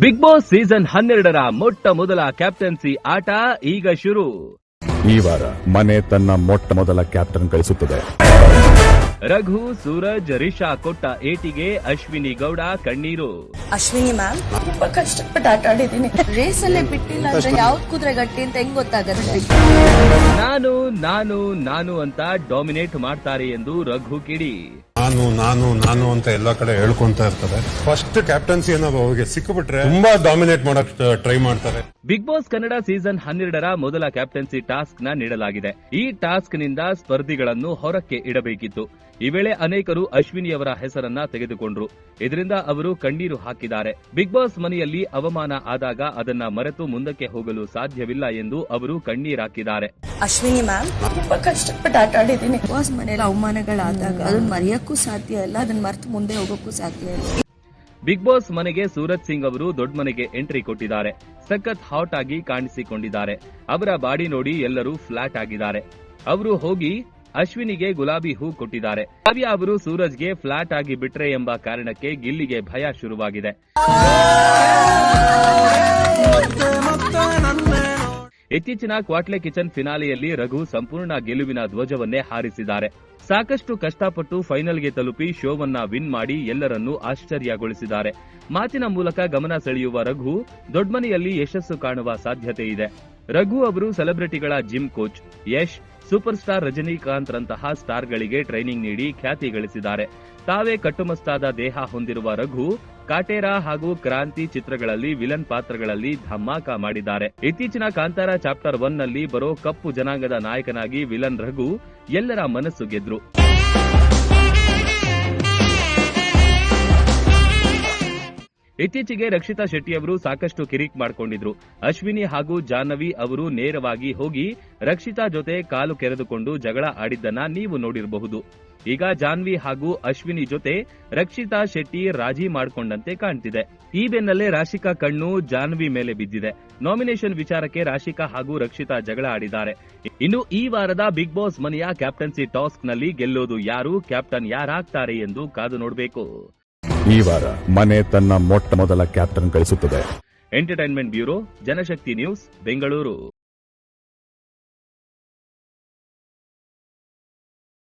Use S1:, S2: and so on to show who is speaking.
S1: Big boss season ಹನ್ನೆರಡರ ಮೊಟ್ಟ ಮೊದಲ ಕ್ಯಾಪ್ಟನ್ಸಿ ಆಟ ಈಗ ಶುರು.
S2: ಈ ವಾರ ಮನೆ ತನ್ನ ಮೊಟ್ಟ ಮೊದಲ ಕ್ಯಾಪ್ಟನ್ ಕಳಿಸುತ್ತದೆ
S1: ರಘು ಸೂರಜ್ ರಿಷಾ ಕೊಟ್ಟ ಏಟಿಗೆ ಅಶ್ವಿನಿ ಗೌಡ ಕಣ್ಣೀರು.
S3: ಅಶ್ವಿನಿ ಮ್ಯಾಮ್ ತುಂಬಾ ಕಷ್ಟಪಟ್ಟು ಆಟ ಆಡಿದೀನಿ ರೇಸ್ ಅಲ್ಲೇ ಬಿಟ್ಟಿಲ್ಲ ಅಂದ್ರೆ ಯಾವ್ದು ಕುದುರೆ ಗಟ್ಟಿ ಅಂತ ಹೆಂಗ್ ಗೊತ್ತಾಗತ್ತೆ?
S1: ನಾನು ನಾನು ನಾನು ಅಂತ ಡಾಮಿನೇಟ್ ಮಾಡ್ತಾರೆ ಎಂದು ರಘು ಕಿಡಿ.
S4: ನಾನು ನಾನು ನಾನು ಅಂತ ಎಲ್ಲ ಕಡೆ ಹೇಳ್ಕೊಂತ ಇರ್ತಾರೆ. ಫಸ್ಟ್ ಕ್ಯಾಪ್ಟನ್ಸಿ ಅನ್ನೋದು ಅವ್ರಿಗೆ ಸಿಕ್ಕಿಬಿಟ್ರೆ ತುಂಬಾ ಡಾಮಿನೇಟ್ ಮಾಡಕ್ ಟ್ರೈ ಮಾಡ್ತಾರೆ.
S1: ಬಿಗ್ ಬಾಸ್ ಕನ್ನಡ ಸೀಸನ್ ಹನ್ನೆರಡರ ಮೊದಲ ಕ್ಯಾಪ್ಟನ್ಸಿ ಟಾಸ್ಕ್ನ ನೀಡಲಾಗಿದೆ. ಈ ಟಾಸ್ಕ್ನಿಂದ ಸ್ಪರ್ಧಿಗಳನ್ನು ಹೊರಕ್ಕೆ ಇಡಬೇಕಿತ್ತು. ಈ ವೇಳೆ ಅನೇಕರು ಅಶ್ವಿನಿ ಅವರ ಹೆಸರನ್ನ ತೆಗೆದುಕೊಂಡ್ರು. ಇದರಿಂದ ಅವರು ಕಣ್ಣೀರು ಹಾಕಿದ್ದಾರೆ. ಬಿಗ್ ಬಾಸ್ ಮನೆಯಲ್ಲಿ ಅವಮಾನ ಆದಾಗ ಅದನ್ನ ಮರೆತು ಮುಂದಕ್ಕೆ ಹೋಗಲು ಸಾಧ್ಯವಿಲ್ಲ ಎಂದು ಅವರು ಕಣ್ಣೀರಾಕಿದ್ದಾರೆ
S3: ಅಶ್ವಿನಿ ಮ್ಯಾಮ್ ತುಂಬಾ ಕಷ್ಟಪಟ್ಟು ಆಟ ಆಡಿದೀನಿ ಉಪವಾಸ ಮನೇಲಿ ಅವಮಾನಗಳಾದಾಗ ಅದನ್ನ ಮರೆಯಕ್ಕೂ ಸಾಧ್ಯ ಇಲ್ಲ ಅದನ್ನ ಮರ್ತು ಮುಂದೆ ಹೋಗೋಕ್ಕೂ ಸಾಧ್ಯ ಇಲ್ಲ.
S1: ಬಿಗ್ ಬಾಸ್ ಮನೆಗೆ ಸೂರಜ್ ಸಿಂಗ್ ಅವರು ದೊಡ್ಡ ಮನೆಗೆ ಎಂಟ್ರಿ ಕೊಟ್ಟಿದ್ದಾರೆ. ಸಖತ್ ಹಾಟ್ ಆಗಿ ಕಾಣಿಸಿಕೊಂಡಿದ್ದಾರೆ. ಅವರ ಬಾಡಿ ನೋಡಿ ಎಲ್ಲರೂ ಫ್ಲಾಟ್ ಆಗಿದ್ದಾರೆ. ಅವರು ಹೋಗಿ ಅಶ್ವಿನಿಗೆ ಗುಲಾಬಿ ಹೂ ಕೊಟ್ಟಿದ್ದಾರೆ. ಕಾವ್ಯ ಅವರು ಸೂರಜ್ಗೆ ಫ್ಲಾಟ್ ಆಗಿ ಬಿಟ್ರೆ ಎಂಬ ಕಾರಣಕ್ಕೆ ಗಿಲ್ಲಿಗೆ ಭಯ ಶುರುವಾಗಿದೆ. ಇತ್ತೀಚಿನ ಕ್ವಾಟ್ಲೆ ಕಿಚನ್ ಫಿನಾಲೆಯಲ್ಲಿ ರಘು ಸಂಪೂರ್ಣ ಗೆಲುವಿನ ಧ್ವಜವನ್ನೇ ಹಾರಿಸಿದ್ದಾರೆ. ಸಾಕಷ್ಟು ಕಷ್ಟಪಟ್ಟು ಫೈನಲ್ಗೆ ತಲುಪಿ ಶೋವನ್ನ ವಿನ್ ಮಾಡಿ ಎಲ್ಲರನ್ನೂ ಆಶ್ಚರ್ಯಗೊಳಿಸಿದ್ದಾರೆ. ಮಾತಿನ ಮೂಲಕ ಗಮನ ಸೆಳೆಯುವ ರಘು ದೊಡ್ಡಮನೆಯಲ್ಲಿ ಯಶಸ್ಸು ಕಾಣುವ ಸಾಧ್ಯತೆ ಇದೆ. ರಘು ಅವರು ಸೆಲೆಬ್ರಿಟಿಗಳ gym coach, Yash super star Rajinikanth ರಂತಹ ಸ್ಟಾರ್ಗಳಿಗೆ training ನೀಡಿ ಖ್ಯಾತಿ ಗಳಿಸಿದ್ದಾರೆ. ತಾವೇ ಕಟ್ಟುಮಸ್ತಾದ ದೇಹ ಹೊಂದಿರುವ ರಘು, ಕಾಟೇರಾ ಹಾಗೂ ಕ್ರಾಂತಿ ಚಿತ್ರಗಳಲ್ಲಿ ವಿಲನ್ ಪಾತ್ರಗಳಲ್ಲಿ ಧಮಾಕ ಮಾಡಿದ್ದಾರೆ. ಇತ್ತೀಚಿನ ಕಾಂತಾರ ಚಾಪ್ಟರ್ ಒನ್ನಲ್ಲಿ ಬರೋ ಕಪ್ಪು ಜನಾಂಗದ ನಾಯಕನಾಗಿ ವಿಲನ್ ರಘು ಎಲ್ಲರ ಮನಸ್ಸು ಗೆದ್ರು. ಇತ್ತೀಚೆಗೆ ರಕ್ಷಿತಾ ಶೆಟ್ಟಿ ಅವರು ಸಾಕಷ್ಟು ಕಿರಿಕ್ ಮಾಡಿಕೊಂಡಿದ್ರು. ಅಶ್ವಿನಿ ಹಾಗೂ ಜಾಹ್ನವಿ ಅವರು ನೇರವಾಗಿ ಹೋಗಿ ರಕ್ಷಿತಾ ಜೊತೆ ಕಾಲು ಕೆರೆದುಕೊಂಡು ಜಗಳ ಆಡಿದ್ದನ್ನ ನೀವು ನೋಡಿರಬಹುದು. ಈಗ ಜಾನ್ವಿ ಹಾಗೂ ಅಶ್ವಿನಿ ಜೊತೆ ರಕ್ಷಿತಾ ಶೆಟ್ಟಿ ರಾಜಿ ಮಾಡಿಕೊಂಡಂತೆ ಕಾಣ್ತಿದೆ. ಈ ಬೆನ್ನಲ್ಲೇ ರಾಶಿಕಾ ಕಣ್ಣು ಜಾನ್ವಿ ಮೇಲೆ ಬಿದ್ದಿದೆ. ನಾಮಿನೇಷನ್ ವಿಚಾರಕ್ಕೆ ರಾಶಿಕಾ ಹಾಗೂ ರಕ್ಷಿತಾ ಜಗಳ ಆಡಿದ್ದಾರೆ. ಇನ್ನು ಈ ವಾರದ ಬಿಗ್ ಬಾಸ್ ಮನೆಯ ಕ್ಯಾಪ್ಟನ್ಸಿ ಟಾಸ್ಕ್ನಲ್ಲಿ ಗೆಲ್ಲೋದು ಯಾರು, ಕ್ಯಾಪ್ಟನ್ ಯಾರಾಗ್ತಾರೆ ಎಂದು ಕಾದು ನೋಡಬೇಕು.
S2: ಈ ವಾರ ಮನೆ ತನ್ನ ಮೊಟ್ಟ ಮೊದಲ captain ಕಳಿಸುತ್ತದೆ.
S1: Entertainment bureau Janashakti news Bengaluru.